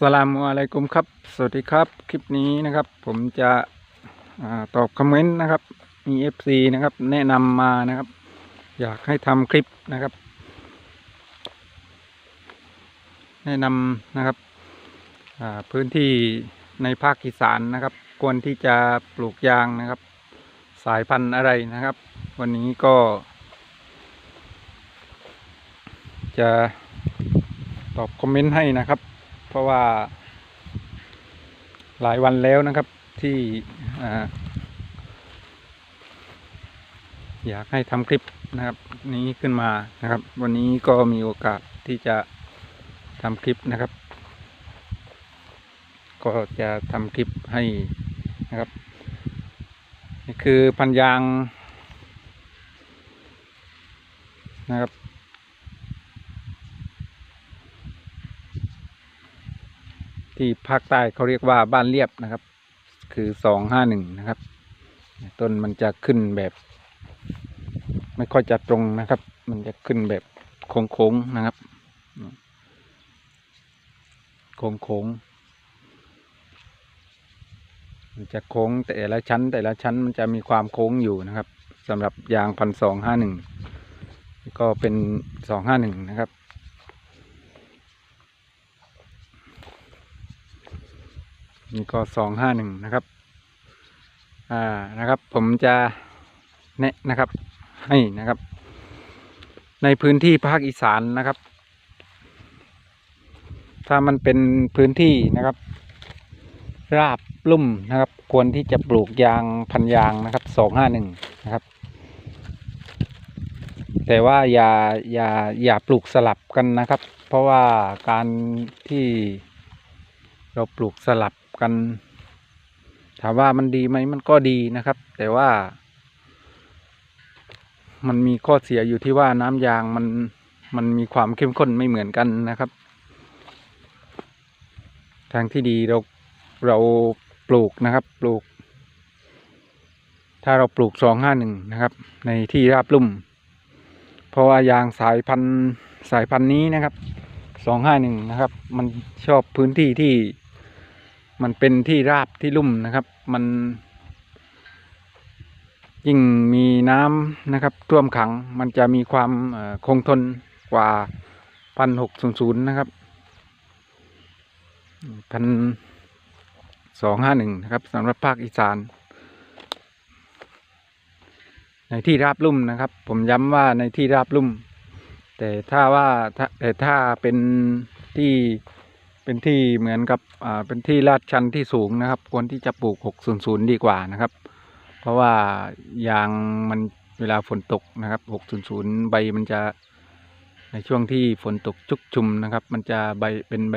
สลามอะลัยกุมครับ สวัสดีครับคลิปนี้นะครับ ผมจะอาตอบคอมเมนต์นะครับมี FC นะครับ แนะนำมานะครับ อยากให้ทำคลิปนะครับ แนะนำนะครับพื้นที่ในภาคอีสานนะครับ ควรที่จะปลูกยางนะครับ สายพันธุ์อะไรนะครับ วันนี้ก็ จะตอบคอมเมนต์ให้นะครับ เพราะว่า หลายวันแล้วนะครับที่อยากให้ทำคลิปนะครับ นี้ขึ้นมานะครับ วันนี้ก็มีโอกาสที่จะทำคลิปนะครับ ก็จะทำคลิปให้นะครับนี่คือพันยางนะครับ ที่ภาคใต้เขาเรียกว่าบ้านเรียบนะครับ คือสองห้าหนึ่งนะครับ ต้นมันจะขึ้นแบบ ไม่ค่อยจะตรงนะครับ มันจะขึ้นแบบโค้งๆนะครับโค้งๆมันจะโค้งแต่ละชั้น แต่ละชั้นมันจะมีความโค้งอยู่นะครับสำหรับยางพันสองห้าหนึ่งก็เป็นสองห้าหนึ่งนะครับ นี่ก็สองห้าหนึ่งนะครับ อ่านะครับ ผมจะแนะนะครับ ให้นะครับ ในพื้นที่ภาคอีสานนะครับ ถ้ามันเป็นพื้นที่นะครับ ราบลุ่มนะครับ ควรที่จะปลูกยางพันยางนะครับสองห้าหนึ่งนะครับ แต่ว่าอย่าอย่าอย่าปลูกสลับกันนะครับ เพราะว่าการที่เราปลูกสลับ กัน ถามว่ามันดีไหมมันก็ดีนะครับ แต่ว่า มันมีข้อเสียอยู่ที่ว่าน้ำยางมันมันมีความเข้มข้นไม่เหมือนกันนะครับ ทางที่ดีเราเราปลูกนะครับ ปลูก ถ้าเราปลูกสองห้าหนึ่งนะครับ ในที่ราบลุ่ม เพราะว่ายางสายพันธุ์สายพันธุ์นี้นะครับสองห้าหนึ่งนะครับ มันชอบพื้นที่ที่ มันเป็นที่ราบที่ลุ่มนะครับ มัน ยิ่งมีน้ำนะครับ ท่วมขังมันจะมีความคงทนกว่าพันหกศูนย์ศูนย์นะครับพันสองห้าหนึ่งนะครับสำหรับภาคอีสาน ในที่ราบลุ่มนะครับ ผมย้ำว่าในที่ราบลุ่ม แต่ถ้าว่าแต่ถ้าเป็นที่ เป็นที่เหมือนกับอ่าเป็นที่ลาดชันที่สูงนะครับ ควรที่จะปลูก 600 ดีกว่านะครับ เพราะว่ายางมันเวลาฝนตกนะครับ 600 ใบมันจะในช่วงที่ฝนตกชุกชุมนะครับ มันจะใบเป็นใบ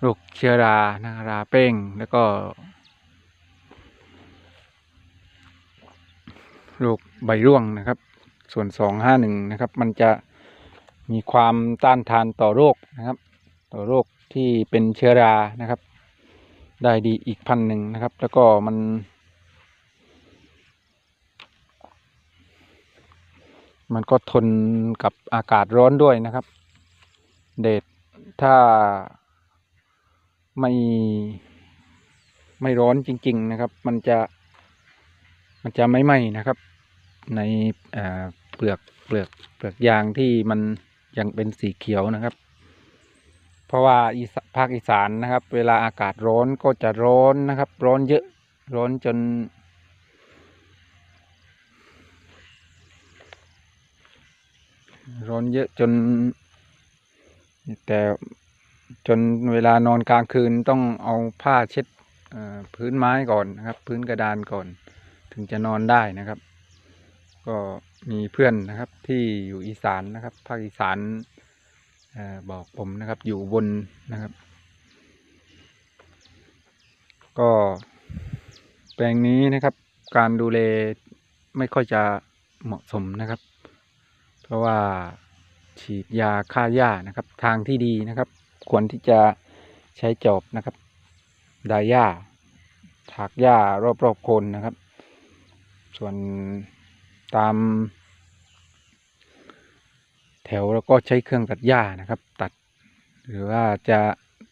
โรคเชื้อรานะราเป้งแล้วก็โรคใบร่วงนะครับ ส่วนสองห้าหนึ่งนะครับ มันจะมีความต้านทานต่อโรคนะครับ โรคที่เป็นเชื้อรานะครับ ได้ดีอีกพันหนึ่งนะครับ แล้วก็มัน มันก็ทนกับอากาศร้อนด้วยนะครับ เดดถ้าไม่ไม่ร้อนจริง ๆนะครับ มันจะมันจะไม่ไหม้นะครับ ในเอ่อเปลือกเปลือกเปลือกยางที่มันยังเป็นสีเขียวนะครับ เพราะว่าภาคอีสานนะครับ เวลาอากาศร้อนก็จะร้อนนะครับ ร้อนเยอะร้อนจน ร้อนเยอะจน แต่จนเวลานอนกลางคืนต้องเอาผ้าเช็ดพื้นไม้ก่อนนะครับ พื้นกระดานก่อน ถึงจะนอนได้นะครับ ก็มีเพื่อนนะครับที่อยู่อีสานนะครับ ภาคอีสาน บอกผมนะครับอยู่บนนะครับ ก็แปลงนี้นะครับ การดูแลไม่ค่อยจะเหมาะสมนะครับ เพราะว่าฉีดยาฆ่าหญ้านะครับ ทางที่ดีนะครับ ควรที่จะใช้จอบนะครับดาหญ้าถากหญ้ารอบๆโคนนะครับ ส่วนตาม แถวแล้วก็ใช้เครื่องตัดหญ้านะครับ ตัด หรือว่าจะ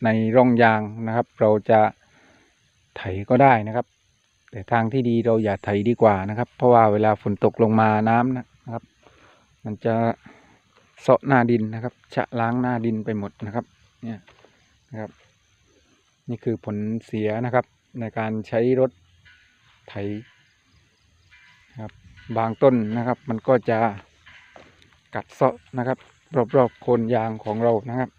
ในร่องยางนะครับ เราจะไถก็ได้นะครับ แต่ทางที่ดีเราอย่าไถดีกว่านะครับ เพราะว่าเวลาฝนตกลงมาน้ำนะครับ มันจะเซาะหน้าดินนะครับชะล้างหน้าดินไปหมดนะครับเนี่ยนะครับ นี่คือผลเสียนะครับ ในการใช้รถไถนะครับบางต้นนะครับ มันก็จะ กัดเซาะนะครับ รอบๆโคนยางของเรานะครับ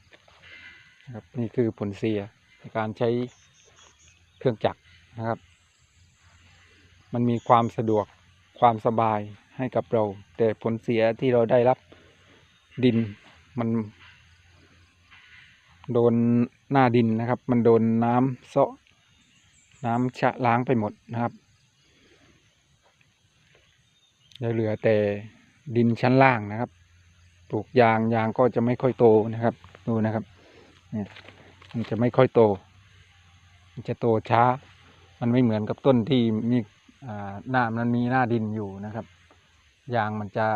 นะครับ นี่คือผลเสียในการใช้เครื่องจักรนะครับ มันมีความสะดวกความสบายให้กับเรา แต่ผลเสียที่เราได้รับดินมัน โดนหน้าดินนะครับ มันโดนน้ำเซาะน้ำชะล้างไปหมดนะครับจะเหลือแต่ดินชั้นล่างนะครับ ปลูกยางยางก็จะไม่ค่อยโตนะครับ ดูนะครับเนี่ยมันจะไม่ค่อยโต มันจะโตช้า มันไม่เหมือนกับต้นที่มีอ่าหน้ามันมีหน้าดินอยู่นะครับ ยางมันจะ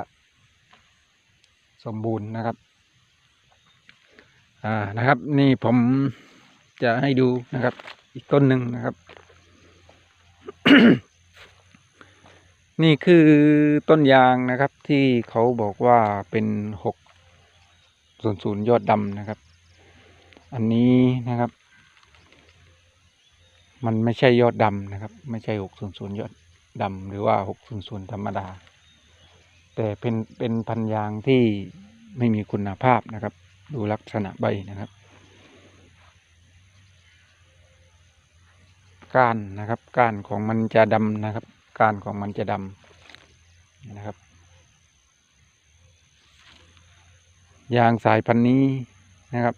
สมบูรณ์นะครับ อ่านะครับ นี่ผมจะให้ดูนะครับ อีกต้นหนึ่งนะครับ นี่คือต้นยางนะครับที่เขาบอกว่าเป็นหกศูนศูนย์ยอดดำนะครับ อันนี้นะครับ มันไม่ใช่ยอดดำนะครับ ไม่ใช่หกศูนศูนย์ยอดดำหรือว่าหกศูนศูนย์ธรรมดา แต่เป็นเป็นพันยางที่ไม่มีคุณภาพนะครับ ดูลักษณะใบนะครับก้านนะครับก้านของมันจะดำนะครับ กานของมันจะดำนะครับ ยางสายพันธุ์นี้นะครับ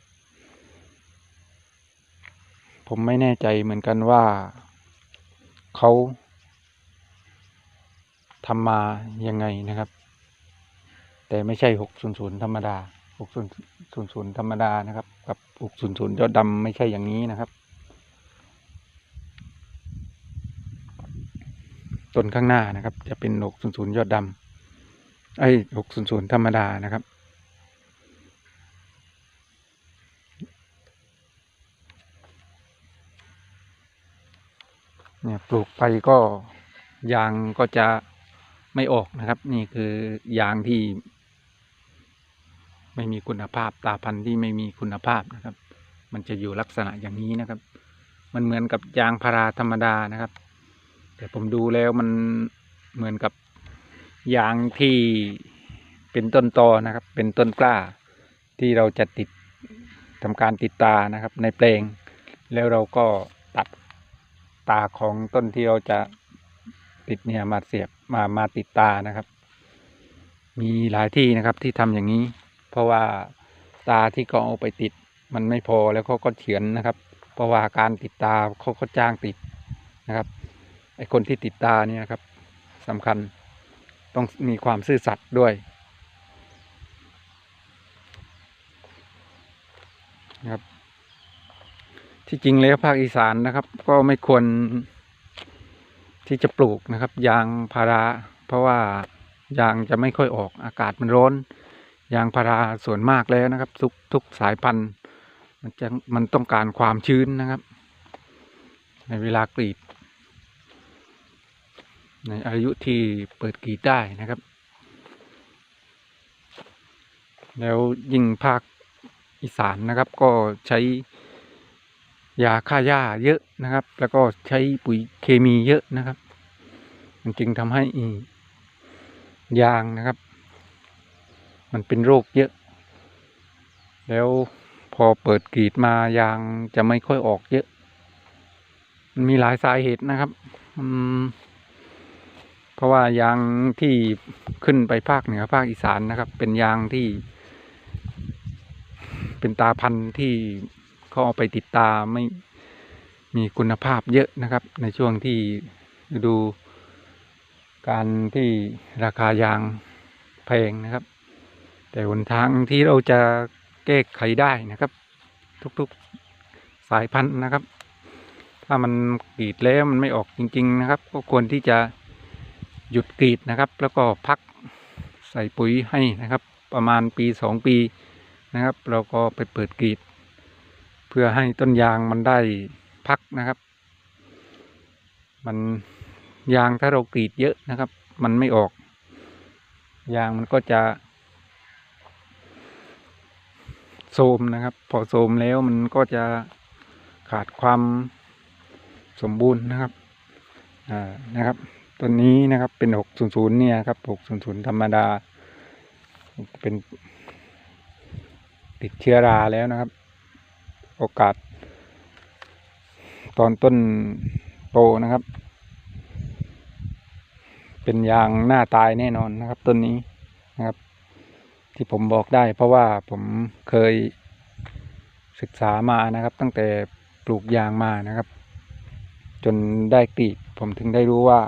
ผมไม่แน่ใจเหมือนกันว่าเขาทำมายังไงนะครับ แต่ไม่ใช่หกศูนย์ศูนย์ธรรมดาหกศูนย์ศูนย์ศูนย์ธรรมดานะครับ กับหกศูนย์ศูนย์ยอดดำไม่ใช่อย่างนี้นะครับ ต้นข้างหน้านะครับ จะเป็นหกศูนย์ศูนย์ยอดดำไอ้หกศูนย์ศูนย์ธรรมดานะครับ เนี่ยปลูกไปก็ยางก็จะไม่ออกนะครับ นี่คือยางที่ ไม่มีคุณภาพตาพันธุ์ที่ไม่มีคุณภาพนะครับ มันจะอยู่ลักษณะอย่างนี้นะครับ มันเหมือนกับยางพาราธรรมดานะครับ แต่ผมดูแล้วมันเหมือนกับยางที่เป็นต้นตอนะครับ เป็นต้นกล้า ที่เราจะติดทำการติดตานะครับในแปลง แล้วเราก็ตัดตาของต้นที่เราจะติดเนี่ยมาเสียบมามาติดตานะครับ มีหลายที่นะครับที่ทำอย่างนี้ เพราะว่าตาที่เขาเอาไปติดมันไม่พอแล้วเขาก็เฉือนนะครับ เพราะว่าการติดตาเขาก็จ้างติดนะครับ อคนที่ติดตาเนี่ยครับสำคัญต้องมีความซื่อสัตย์ด้วยนะครับที่จริงแล้วภาคอีสานนะครับ ก็ไม่ควรที่จะปลูกนะครับ ยางพารา เพราะว่ายางจะไม่ค่อยออกอากาศมันร้อน ยางพาราส่วนมากแล้วนะครับ ทุกทุกสายพันธุ์ มันจะมันต้องการความชื้นนะครับ ในเวลากรีด ในอายุที่เปิดกรีได้นะครับ แล้วยิ่งภาคอีสานนะครับ ก็ใช้ยาฆ่าหญ้าเยอะนะครับ แล้วก็ใช้ปุ๋ยเคมีเยอะนะครับ มันจึงทำให้ยางนะครับ มันเป็นโรคเยอะ แล้วพอเปิดกรีดมายางจะไม่ค่อยออกเยอะ มันมีหลายสาเหตุนะครับ อืม ราะว่ายางที่ขึ้นไปภาคเหนือภาคอีสานนะครับ เป็นยางที่ เป็นตาพันธุ์ที่เขาเอาไปติดตาไม่มีคุณภาพเยอะนะครับ ในช่วงที่ดูการที่ราคายางแพงนะครับ แต่หนทางที่เราจะแก้ไขได้นะครับ ทุกๆสายพันธุ์นะครับ ถ้ามันกรีดแล้วมันไม่ออกจริง ๆ นะครับ ก็ควรที่จะ หยุดกรีดนะครับ แล้วก็พักใส่ปุ๋ยให้นะครับ ประมาณปีสองปีนะครับ เราก็ไปเปิดกรีด เพื่อให้ต้นยางมันได้พักนะครับ มันยางถ้าเรากรีดเยอะนะครับ มันไม่ออก ยางมันก็จะโทมนะครับ พอโทมแล้วมันก็จะขาดความสมบูรณ์นะครับ อ่า นะครับ ตัวนี้นะครับเป็น600เนี่ยครับ600ธรรมดา เป็นติดเชื้อราแล้วนะครับ โอกาส ตอนต้นโตนะครับ เป็นยางหน้าตายแน่นอนนะครับต้นนี้นะครับ ที่ผมบอกได้ เพราะว่าผมเคยศึกษามานะครับ ตั้งแต่ปลูกยางมานะครับ จนได้กรีดผมถึงได้รู้ว่า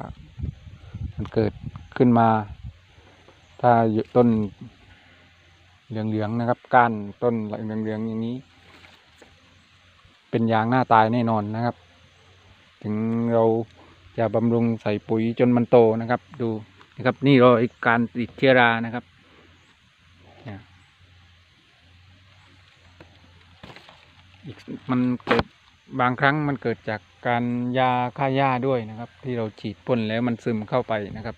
มันเกิดขึ้นมา ถ้าต้นเหลืองๆนะครับ ก้านต้นเหลืองๆอย่างนี้ เป็นยางหน้าตายแน่นอนนะครับ ถึงเราจะบำรุงใส่ปุ๋ยจนมันโตนะครับ ดูนะครับ นี่รอยการติดเชื้อรานะครับมันเกิดบางครั้งมันเกิดจาก การยาฆ่าหญ้าด้วยนะครับ ที่เราฉีดพ่นแล้วมันซึมเข้าไปนะครับ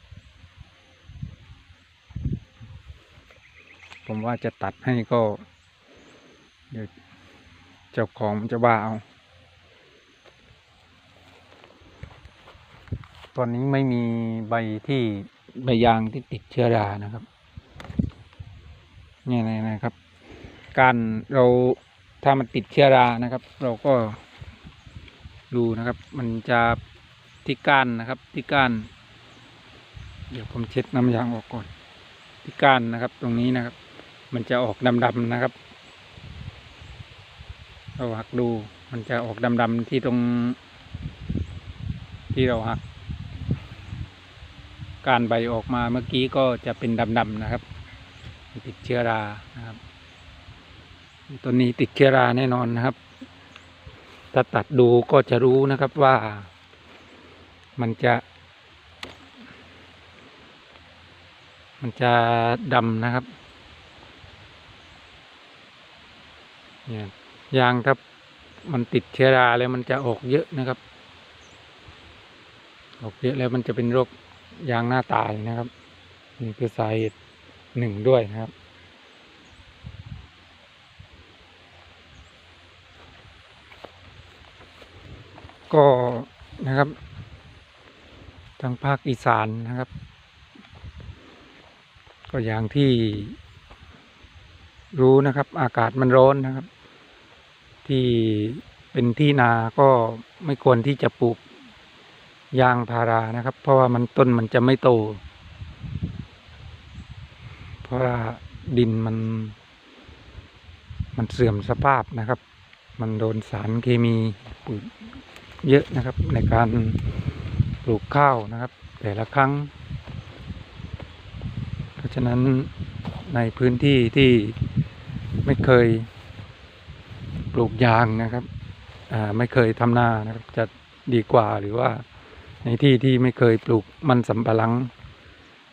ผมว่าจะตัดให้ก็ เดี๋ยวเจ้าของมันจะว่าเอา ตอนนี้ไม่มีใบที่ใบยางที่ติดเชื้อรานะครับเนี่ยนะครับ การเราถ้ามันติดเชื้อรานะครับ เราก็ ดูนะครับ มันจะที่ก้านนะครับที่ก้าน เดี๋ยวผมเช็ดน้ำยางออกก่อน ที่ก้านนะครับ ตรงนี้นะครับ มันจะออกดำๆนะครับเราหักดูมันจะออกดำๆที่ตรง ที่เราหัก การใบออกมาเมื่อกี้ก็จะเป็นดำๆนะครับ ติดเชื้อรานะครับ ตัวนี้ติดเชื้อราแน่นอนนะครับ ถ้าตัดดูก็จะรู้นะครับว่ามันจะ มันจะดำนะครับเนี่ยยางถ้ามันติดเชื้อราแล้วมันจะออกเยอะนะครับ ออกเยอะแล้วมันจะเป็นโรคยางหน้าตายนะครับ นี่คือสาเหตุหนึ่งด้วยนะครับ ก็นะครับ ทางภาคอีสานนะครับ ก็อย่างที่รู้นะครับ อากาศมันร้อนนะครับ ที่เป็นที่นาก็ไม่ควรที่จะปลูกยางพารานะครับ เพราะว่ามันต้นมันจะไม่โต เพราะว่าดินมัน มันเสื่อมสภาพนะครับ มันโดนสารเคมีปุ๋ยเยอะนะครับในการ ปลูกข้าวนะครับ แต่ละครั้ง เพราะฉะนั้นในพื้นที่ที่ไม่เคยปลูกยางนะครับอ่าไม่เคยทำนานะครับจะดีกว่าหรือว่าในที่ที่ไม่เคยปลูกมันสำปะหลัง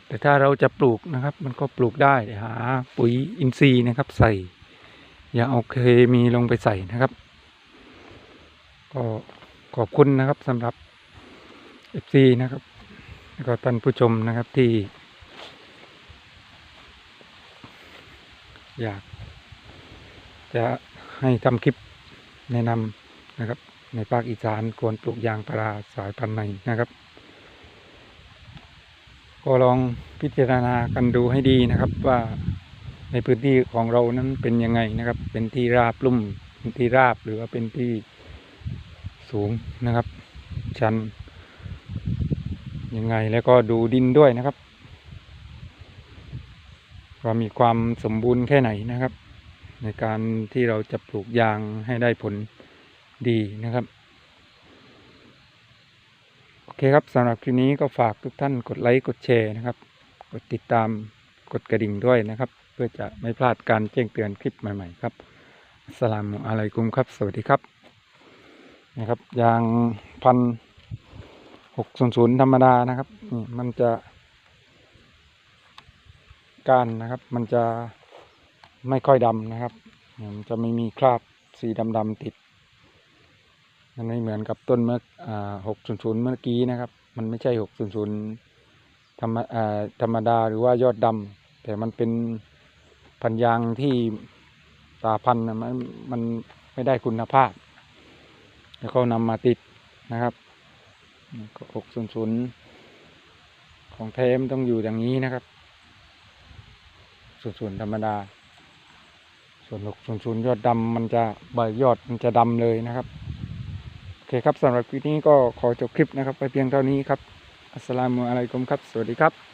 แต่ถ้าเราจะปลูกนะครับ มันก็ปลูกได้หาปุ๋ยอินทรีย์นะครับ ใส่ อย่าเอาเคมีลงไปใส่นะครับ ก็ขอบคุณนะครับสำหรับ FC นะครับแล้วก็ท่านผู้ชมนะครับที่ อยาก จะให้ทำคลิปแนะนำนะครับ ในภาคอีสานควรปลูกยางพาราสายพันธุ์ไหนนะครับ ก็ลองพิจารณากันดูให้ดีนะครับว่าในพื้นที่ของเรานั้นเป็นยังไงนะครับ เป็นที่ราบลุ่มเป็นที่ราบหรือว่าเป็นที่สูงนะครับ ชัน ยังไงแล้วก็ดูดินด้วยนะครับว่ามีความสมบูรณ์แค่ไหนนะครับ ในการที่เราจะปลูกยางให้ได้ผลดีนะครับ โอเคครับสำหรับคลิปนี้ก็ฝากทุกท่านกดไลค์กดแชร์นะครับ กดติดตามกดกระดิ่งด้วยนะครับ เพื่อจะไม่พลาดการแจ้งเตือนคลิปใหม่ๆครับอัสสลามุอะลัยกุมครับ สวัสดีครับนะครับยางพัน หกศูนย์ศูนย์ธรรมดานะครับนี่มันจะก้านนะครับ มันจะไม่ค่อยดำนะครับ มันจะไม่มีคราบสีดำๆติด มันไม่เหมือนกับต้นเมื่อหกศูนย์ศูนย์เมื่อกี้นะครับ มันไม่ใช่หกศูนย์ศูนย์ธรรมธรรมดาหรือว่ายอดดำแต่มันเป็นพันยางที่สาพันนะมันมันไม่ได้คุณภาพ แล้วเขานำมาติดนะครับ อกศูนย์ศูนย์ของแท้มต้องอยู่อย่างนี้นะครับศูนย์ศูนย์ธรรมดา ส่วนหกศูนย์ศูนย์ยอดดำมันจะใบยอดมันจะดำเลยนะครับ โอเคครับสำหรับคลิปนี้ก็ขอจบคลิปนะครับ ไปเพียงเท่านี้ครับ อัสสลามุอะลัยกุมครับ สวัสดีครับ